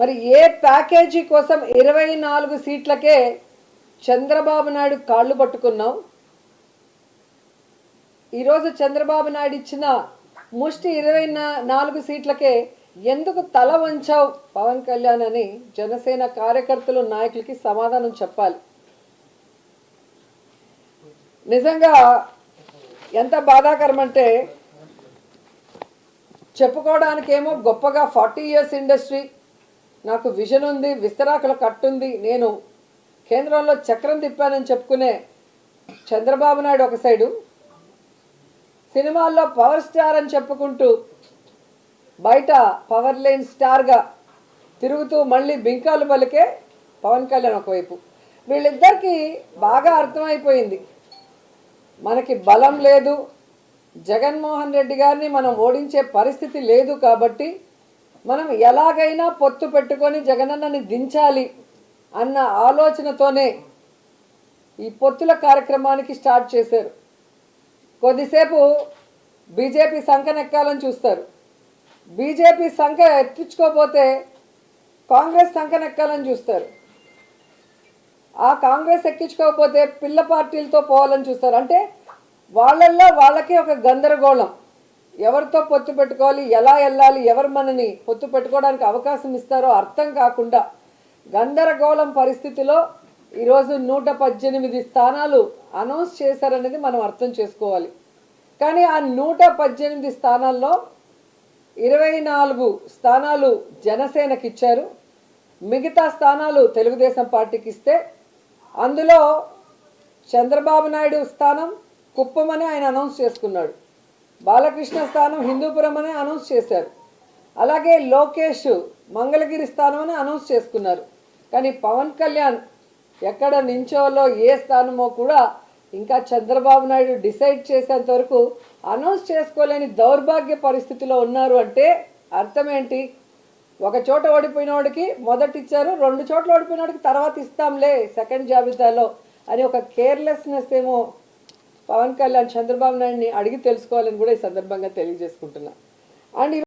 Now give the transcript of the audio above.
మరి ఏ ప్యాకేజీ కోసం ఇరవై నాలుగు సీట్లకే చంద్రబాబు నాయుడు కాళ్ళు పట్టుకున్నాం? ఈరోజు చంద్రబాబు నాయుడు ఇచ్చిన ముష్టి ఇరవై నాలుగు సీట్లకే ఎందుకు తల వంచావు పవన్ కళ్యాణ్ అని జనసేన కార్యకర్తలు నాయకులకి సమాధానం చెప్పాలి. నిజంగా ఎంత బాధాకరం అంటే చెప్పుకోవడానికేమో గొప్పగా ఫార్టీ ఇయర్స్ ఇండస్ట్రీ నాకు విజన్ ఉంది విస్తరాకుల కట్టుంది నేను కేంద్రంలో చక్రం తిప్పానని చెప్పుకునే చంద్రబాబు నాయుడు ఒక సైడు సినిమాల్లో పవర్ స్టార్ అని చెప్పుకుంటూ బయట పవర్ లైన్ స్టార్గా తిరుగుతూ మళ్ళీ బింకాలు పలికే పవన్ కళ్యాణ్ ఒకవైపు. వీళ్ళిద్దరికీ బాగా అర్థమైపోయింది. మనకి బలం లేదు. జగన్మోహన్ రెడ్డి గారిని మనం ఓడించే పరిస్థితి లేదు కాబట్టి మనం ఎలాగైనా పొత్తు పెట్టుకొని జగనన్నని దించాలి అన్న ఆలోచనతోనే ఈ పొత్తుల కార్యక్రమానికి స్టార్ట్ చేశారు. కొద్దిసేపు బీజేపీ సంకనెక్కాలని చూస్తారు. బీజేపీ సంఖ ఎత్తించుకోపోతే కాంగ్రెస్ సంకనెక్కాలని చూస్తారు. ఆ కాంగ్రెస్ ఎక్కించుకోకపోతే పిల్ల పార్టీలతో పోవాలని చూస్తారు. అంటే వాళ్ళల్లో వాళ్ళకి ఒక గందరగోళం. ఎవరితో పొత్తు పెట్టుకోవాలి ఎలా వెళ్ళాలి ఎవరు మనని పొత్తు పెట్టుకోవడానికి అవకాశం ఇస్తారో అర్థం కాకుండా గందరగోళం పరిస్థితిలో ఈరోజు నూట పద్దెనిమిది స్థానాలు అనౌన్స్ చేశారనేది మనం అర్థం చేసుకోవాలి. కానీ ఆ నూట పద్దెనిమిది స్థానాల్లో ఇరవై నాలుగు స్థానాలు జనసేనకి ఇచ్చారు. మిగతా స్థానాలు తెలుగుదేశం పార్టీకి ఇస్తే అందులో చంద్రబాబు నాయుడు స్థానం కుప్పమని ఆయన అనౌన్స్ చేసుకున్నాడు. బాలకృష్ణ స్థానం హిందూపురం అని అనౌన్స్ చేశారు. అలాగే లోకేష్ మంగళగిరి స్థానం అని అనౌన్స్ చేసుకున్నారు. కానీ పవన్ కళ్యాణ్ ఎక్కడ నించోలో ఏ స్థానమో కూడా ఇంకా చంద్రబాబు నాయుడు డిసైడ్ చేసేంత వరకు అనౌన్స్ చేసుకోలేని దౌర్భాగ్య పరిస్థితిలో ఉన్నారు అంటే అర్థం ఏంటి ఒక చోట ఓడిపోయిన వాడికి మొదట ఇచ్చారు రెండు చోట్ల ఓడిపోయిన వాడికి తర్వాత ఇస్తాంలే సెకండ్ జాబితాలో అని ఒక కేర్లెస్నెస్ ఏమో పవన్ కళ్యాణ్ చంద్రబాబు నాయుడిని అడిగి తెలుసుకోవాలని కూడా ఈ సందర్భంగా తెలియజేసుకుంటున్నా. అండ్